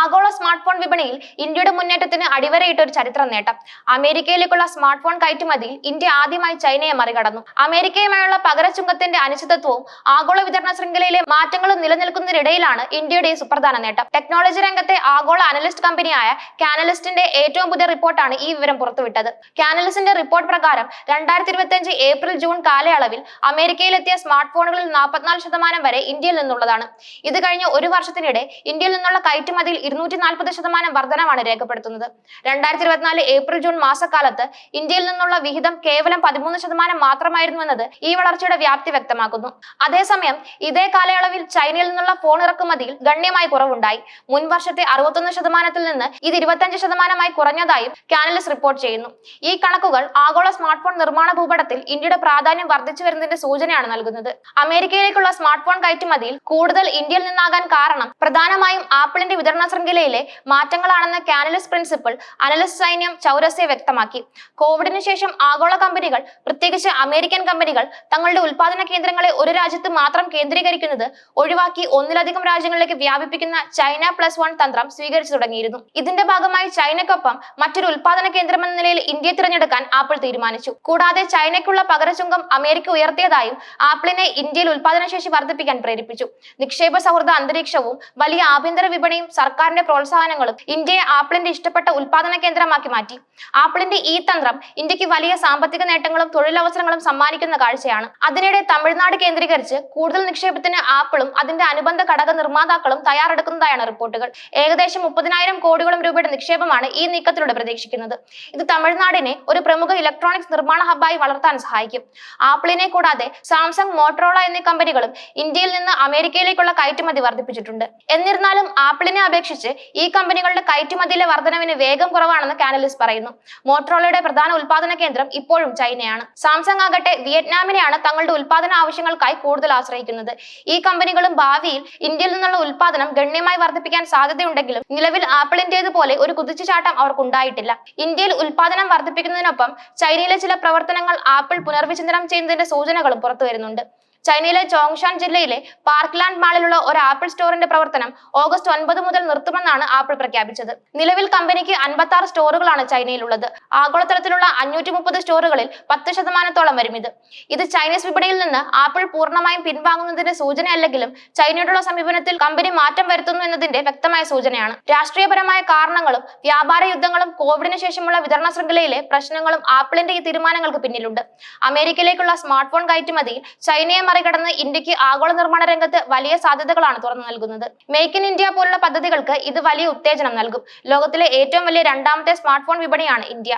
ആഗോള smart phone വിപണിയിൽ ഇന്ത്യയുടെ മുന്നേറ്റത്തിന് അടിവരയിട്ട ഒരു ചരിത്ര നേട്ടം. അമേരിക്കയിലേക്കുള്ള സ്മാർട്ട് ഫോൺ കയറ്റുമതിയിൽ ഇന്ത്യ ആദ്യമായി ചൈനയെ മറികടന്നു. അമേരിക്കയുമായുള്ള പകരച്ചുങ്കത്തിന്റെ അനിശ്ചിതത്വവും ആഗോള വിതരണ ശൃംഖലയിലെ മാറ്റങ്ങളും നിലനിൽക്കുന്നതിനിടയിലാണ് ഇന്ത്യയുടെ ഈ സുപ്രധാന നേട്ടം. ടെക്നോളജി രംഗത്തെ ആഗോള അനലിസ്റ്റ് കമ്പനിയായ കാനലിസ്റ്റിന്റെ ഏറ്റവും പുതിയ റിപ്പോർട്ടാണ് ഈ വിവരം പുറത്തുവിട്ടത്. കാനലിസ്റ്റിന്റെ റിപ്പോർട്ട് പ്രകാരം രണ്ടായിരത്തി ഇരുപത്തിയഞ്ച് ഏപ്രിൽ ജൂൺ കാലയളവിൽ അമേരിക്കയിലെത്തിയ സ്മാർട്ട് ഫോണുകളിൽ നാൽപ്പത്തിനാല് ശതമാനം വരെ ഇന്ത്യയിൽ നിന്നുള്ളതാണ്. ഇത് കഴിഞ്ഞ ഒരു വർഷത്തിനിടെ ഇന്ത്യയിൽ നിന്നുള്ള കയറ്റുമതിയിൽ ഇരുന്നൂറ്റി നാൽപ്പത് ശതമാനം വർധനമാണ് രേഖപ്പെടുത്തുന്നത്. രണ്ടായിരത്തി ഇരുപത്തിനാല് ഏപ്രിൽ ജൂൺ മാസക്കാലത്ത് ഇന്ത്യയിൽ നിന്നുള്ള വിഹിതം കേവലം പതിമൂന്ന് ശതമാനം മാത്രമായിരുന്നു എന്നത് ഈ വളർച്ചയുടെ വ്യാപ്തി വ്യക്തമാക്കുന്നു. അതേസമയം ഇതേ കാലയളവിൽ ചൈനയിൽ നിന്നുള്ള ഫോൺ ഇറക്കുമതിയിൽ ഗണ്യമായി കുറവുണ്ടായി. മുൻ വർഷത്തെ അറുപത്തൊന്ന് ശതമാനത്തിൽ നിന്ന് ഇത് ഇരുപത്തഞ്ച് ശതമാനമായി കുറഞ്ഞതായും കാനലിസ് റിപ്പോർട്ട് ചെയ്യുന്നു. ഈ കണക്കുകൾ ആഗോള സ്മാർട്ട് ഫോൺ നിർമ്മാണ ഭൂപടത്തിൽ ഇന്ത്യയുടെ പ്രാധാന്യം വർദ്ധിച്ചു വരുന്നതിന്റെ സൂചനയാണ് നൽകുന്നത്. അമേരിക്കയിലേക്കുള്ള സ്മാർട്ട് ഫോൺ കയറ്റുമതിയിൽ കൂടുതൽ ഇന്ത്യയിൽ നിന്നാകാൻ കാരണം പ്രധാനമായും ആപ്പിളിന്റെ വിതരണ ശൃംഖലയിലെ മാറ്റങ്ങളാണെന്ന് കാനലിസ് പ്രിൻസിപ്പിൾ അനലിസ് സൈന്യം ചൗരസ്യ വ്യക്തമാക്കി. കോവിഡിന് ശേഷം ആഗോള കമ്പനികൾ പ്രത്യേകിച്ച് അമേരിക്കൻ കമ്പനികൾ തങ്ങളുടെ ഉൽപാദന കേന്ദ്രങ്ങളെ ഒരു രാജ്യത്ത് മാത്രം കേന്ദ്രീകരിക്കുന്നത് ഒഴിവാക്കി ഒന്നിലധികം രാജ്യങ്ങളിലേക്ക് വ്യാപിപ്പിക്കുന്ന ചൈന പ്ലസ് വൺ തന്ത്രം സ്വീകരിച്ചു തുടങ്ങിയിരുന്നു. ഇതിന്റെ ഭാഗമായി ചൈനയ്ക്കൊപ്പം മറ്റൊരു ഉൽപാദന കേന്ദ്രമെന്ന നിലയിൽ ഇന്ത്യയെ തിരഞ്ഞെടുക്കാൻ ആപ്പിൾ തീരുമാനിച്ചു. കൂടാതെ ചൈനയ്ക്കുള്ള പകരചുങ്കം അമേരിക്ക ഉയർത്തിയതായും ആപ്പിളിനെ ഇന്ത്യയിൽ ഉൽപാദനശേഷി വർദ്ധിപ്പിക്കാൻ പ്രേരിപ്പിച്ചു. നിക്ഷേപ സൗഹൃദ അന്തരീക്ഷവും വലിയ ആഭ്യന്തര വിപണിയും സർക്കാരിന്റെ പ്രോത്സാഹനങ്ങളും ഇന്ത്യയെ ആപ്പിളിന്റെ ഇഷ്ടപ്പെട്ട ഉൽപാദന കേന്ദ്രമാക്കി മാറ്റി. ആപ്പിളിന്റെ ഈ തന്ത്രം ഇന്ത്യയ്ക്ക് വലിയ സാമ്പത്തിക നേട്ടങ്ങളും തൊഴിലവസരങ്ങളും സമ്മാനിക്കുന്ന കാഴ്ചയാണ്. അതിനിടെ തമിഴ്നാട് കേന്ദ്രീകരിച്ച് കൂടുതൽ നിക്ഷേപത്തിന് ആപ്പിളും അതിന്റെ അനുബന്ധ ഘടക നിർമ്മാതാക്കളും തയ്യാറെടുക്കുന്നതായാണ് റിപ്പോർട്ടുകൾ. ഏകദേശം മുപ്പതിനായിരം കോടിയോളം രൂപയുടെ നിക്ഷേപമാണ് ഈ നീക്കത്തിലൂടെ പ്രതീക്ഷിക്കുന്നത്. ഇത് തമിഴ്നാടിനെ ഒരു പ്രമുഖ ഇലക്ട്രോണിക്സ് നിർമ്മാണ ഹബ്ബായി വളർത്താൻ സഹായിക്കും. ആപ്പിളിനെ കൂടാതെ സാംസങ് മോട്ടറോള എന്നീ കമ്പനികളും ഇന്ത്യയിൽ നിന്ന് അമേരിക്കയിലേക്കുള്ള കയറ്റുമതി വർദ്ധിപ്പിച്ചിട്ടുണ്ട്. എന്നിരുന്നാലും ആപ്പിളിനെ അപേക്ഷിച്ച് ഈ കമ്പനികളുടെ കയറ്റുമതിയിലെ വർധനവിന് വേഗം കുറവാണെന്ന് കാനലിസ് പറയുന്നു. മോട്ടറോളയുടെ പ്രധാന ഉൽപാദന കേന്ദ്രം ഇപ്പോഴും ചൈനയാണ്. സാംസങ് ആകട്ടെ വിയറ്റ്നാമിനെയാണ് തങ്ങളുടെ ഉൽപാദന ആവശ്യങ്ങൾക്കായി കൂടുതൽ ആശ്രയിക്കുന്നത്. ഈ കമ്പനികളും ഭാവിയിൽ ഇന്ത്യയിൽ നിന്നുള്ള ഉൽപാദനം ഗണ്യമായി വർദ്ധിപ്പിക്കാൻ സാധ്യതയുണ്ടെങ്കിലും നിലവിൽ ആപ്പിളിന്റേതുപോലെ ഒരു കുതിച്ചുചാട്ടം അവർക്കുണ്ടായിട്ടില്ല. ഇന്ത്യയിൽ ഉൽപാദനം വർദ്ധിപ്പിക്കുന്നതിനൊപ്പം ചൈനയിലെ ചില പ്രവർത്തനങ്ങൾ ആപ്പിൾ പുനർവിചിന്തനം ചെയ്യുന്നതിന്റെ സൂചനകളും പുറത്തു വരുന്നുണ്ട്. ചൈനയിലെ ചോങ്ഷാൻ ജില്ലയിലെ പാർക്ക്ലാൻഡ് മാളിലുള്ള ഒരു ആപ്പിൾ സ്റ്റോറിന്റെ പ്രവർത്തനം ഓഗസ്റ്റ് ഒൻപത് മുതൽ നിർത്തുമെന്നാണ് ആപ്പിൾ പ്രഖ്യാപിച്ചത്. നിലവിൽ കമ്പനിക്ക് അൻപത്തി ആറ് സ്റ്റോറുകളാണ് ചൈനയിലുള്ളത്. ആഗോളതലത്തിലുള്ള അഞ്ഞൂറ്റി മുപ്പത് സ്റ്റോറുകളിൽ പത്ത് ശതമാനത്തോളം വരും ഇത്. ഇത് ചൈനീസ് വിപണിയിൽ നിന്ന് ആപ്പിൾ പൂർണമായും പിൻവാങ്ങുന്നതിന്റെ സൂചനയല്ലെങ്കിലും ചൈനയോടുള്ള സമീപനത്തിൽ കമ്പനി മാറ്റം വരുത്തുന്നു എന്നതിന്റെ വ്യക്തമായ സൂചനയാണ്. രാഷ്ട്രീയപരമായ കാരണങ്ങളും വ്യാപാര യുദ്ധങ്ങളും കോവിഡിന് ശേഷമുള്ള വിതരണ ശൃംഖലയിലെ പ്രശ്നങ്ങളും ആപ്പിളിന്റെ ഈ തീരുമാനങ്ങൾക്ക് പിന്നിലുണ്ട്. അമേരിക്കയിലേക്കുള്ള സ്മാർട്ട് ഫോൺ കയറ്റുമതിയിൽ ചൈനയെ മറികടന്ന് ഇന്ത്യയ്ക്ക് ആഗോള നിർമ്മാണ രംഗത്ത് വലിയ സാധ്യതകളാണ് തുറന്നു നൽകുന്നത്. മേക്ക് ഇൻ ഇന്ത്യ പോലുള്ള പദ്ധതികൾക്ക് ഇത് വലിയ ഉത്തേജനം നൽകും. ലോകത്തിലെ ഏറ്റവും വലിയ രണ്ടാമത്തെ സ്മാർട്ട് ഫോൺ വിപണിയാണ് ഇന്ത്യ.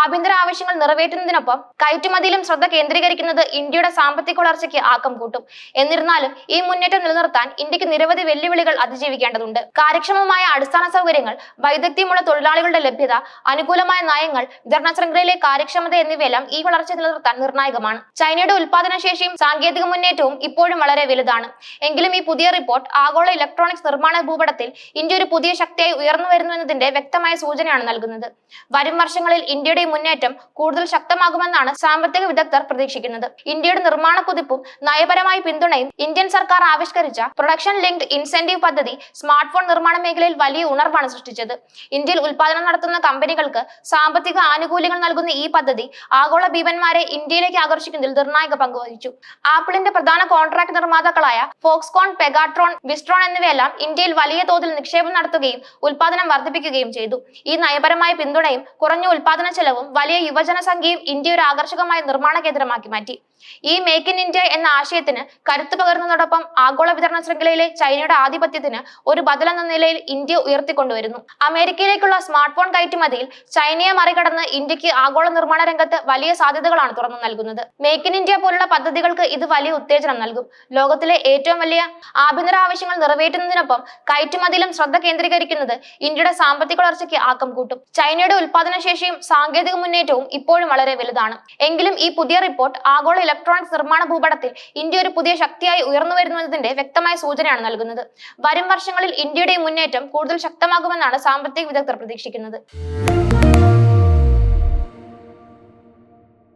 ആഭ്യന്തര ആവശ്യങ്ങൾ നിറവേറ്റുന്നതിനൊപ്പം കയറ്റുമതിയിലും ശ്രദ്ധ കേന്ദ്രീകരിക്കുന്നത് ഇന്ത്യയുടെ സാമ്പത്തിക വളർച്ചയ്ക്ക് ആക്കം കൂട്ടും. എന്നിരുന്നാലും ഈ മുന്നേറ്റം നിലനിർത്താൻ ഇന്ത്യയ്ക്ക് നിരവധി വെല്ലുവിളികൾ അതിജീവിക്കേണ്ടതുണ്ട്. കാര്യക്ഷമമായ അടിസ്ഥാന സൗകര്യങ്ങൾ വൈദഗ്ധ്യമുള്ള തൊഴിലാളികളുടെ ലഭ്യത അനുകൂലമായ നയങ്ങൾ വിതരണ ശൃംഖലയിലെ കാര്യക്ഷമത എന്നിവയെല്ലാം ഈ വളർച്ച നിലനിർത്താൻ നിർണായകമാണ്. ചൈനയുടെ ഉൽപാദനശേഷിയും സാങ്കേതിക മുന്നേറ്റവും ഇപ്പോഴും വളരെ വലുതാണ്. എങ്കിലും ഈ പുതിയ റിപ്പോർട്ട് ആഗോള ഇലക്ട്രോണിക്സ് നിർമ്മാണ ഭൂപടത്തിൽ ഇന്ത്യ ഒരു പുതിയ ശക്തിയായി ഉയർന്നു വരുന്നു എന്നതിന്റെ വ്യക്തമായ സൂചനയാണ് നൽകുന്നത്. വരും വർഷങ്ങളിൽ ഇന്ത്യയുടെ മുന്നേറ്റം കൂടുതൽ ശക്തമാകുമെന്നാണ് സാമ്പത്തിക വിദഗ്ധർ പ്രതീക്ഷിക്കുന്നത്. ഇന്ത്യയുടെ നിർമ്മാണ കുതിപ്പും നയപരമായ പിന്തുണയും ഇന്ത്യൻ സർക്കാർ ആവിഷ്കരിച്ച പ്രൊഡക്ഷൻ ലിങ്ക്ഡ് ഇൻസെന്റീവ് പദ്ധതി സ്മാർട്ട് ഫോൺ നിർമ്മാണ മേഖലയിൽ വലിയ ഉണർവാണ് സൃഷ്ടിച്ചത്. ഇന്ത്യയിൽ ഉൽപാദനം നടത്തുന്ന കമ്പനികൾക്ക് സാമ്പത്തിക ആനുകൂല്യങ്ങൾ നൽകുന്ന ഈ പദ്ധതി ആഗോള ഭീമന്മാരെ ഇന്ത്യയിലേക്ക് ആകർഷിക്കുന്നതിൽ നിർണായക പങ്കുവഹിച്ചു ആപ്പിളിന്റെ പ്രധാന കോൺട്രാക്ട് നിർമ്മാതാക്കളായ ഫോക്സ്കോൺ പെഗാട്രോൺ വിസ്ട്രോൺ എന്നിവയെല്ലാം ഇന്ത്യയിൽ വലിയ തോതിൽ നിക്ഷേപം നടത്തുകയും ഉൽപാദനം വർദ്ധിപ്പിക്കുകയും ചെയ്തു. ഈ നയപരമായ പിന്തുണയും കുറഞ്ഞ ഉൽപാദന ചെലവും വലിയ യുവജനസംഖ്യയും ഇന്ത്യ ഒരു ആകർഷകമായ നിർമ്മാണ കേന്ദ്രമാക്കി മാറ്റി. ഈ മേക്ക് ഇൻ ഇന്ത്യ എന്ന ആശയത്തിന് കരുത്ത് പകർന്നതോടൊപ്പം ആഗോള വിതരണ ശൃംഖലയിലെ ചൈനയുടെ ആധിപത്യത്തിന് ഒരു ബദലെന്ന നിലയിൽ ഇന്ത്യ ഉയർത്തിക്കൊണ്ടുവരുന്നു. അമേരിക്കയിലേക്കുള്ള സ്മാർട്ട് ഫോൺ കയറ്റുമതിയിൽ ചൈനയെ മറികടന്ന് ഇന്ത്യയ്ക്ക് ആഗോള നിർമ്മാണ രംഗത്ത് വലിയ സാധ്യതകളാണ് തുറന്നു നൽകുന്നത്. മേക്ക് ഇൻ ഇന്ത്യ പോലുള്ള പദ്ധതികൾക്ക് ഇത് വലിയ ഉത്തേജനം നൽകും. ലോകത്തിലെ ഏറ്റവും വലിയ ആഭ്യന്തര ആവശ്യങ്ങൾ നിറവേറ്റുന്നതിനൊപ്പം കയറ്റുമതിയിലും ശ്രദ്ധ കേന്ദ്രീകരിക്കുന്നത് ഇന്ത്യയുടെ സാമ്പത്തിക വളർച്ചയ്ക്ക് ആക്കം കൂട്ടും. ചൈനയുടെ ഉൽപാദനശേഷിയും സാങ്കേതിക മുന്നേറ്റവും ഇപ്പോഴും വളരെ വലുതാണ്. എങ്കിലും ഈ പുതിയ റിപ്പോർട്ട് ആഗോള ഇലക്ട്രോണിക്സ് നിർമ്മാണ ഭൂപടത്തിൽ ഇന്ത്യ ഒരു പുതിയ ശക്തിയായി ഉയർന്നു വരുന്നതിന്റെ വ്യക്തമായ സൂചനയാണ് നൽകുന്നത്. വരും വർഷങ്ങളിൽ ഇന്ത്യയുടെ മുന്നേറ്റം കൂടുതൽ ശക്തമാകുമെന്നാണ് സാമ്പത്തിക വിദഗ്ധർ പ്രതീക്ഷിക്കുന്നത്.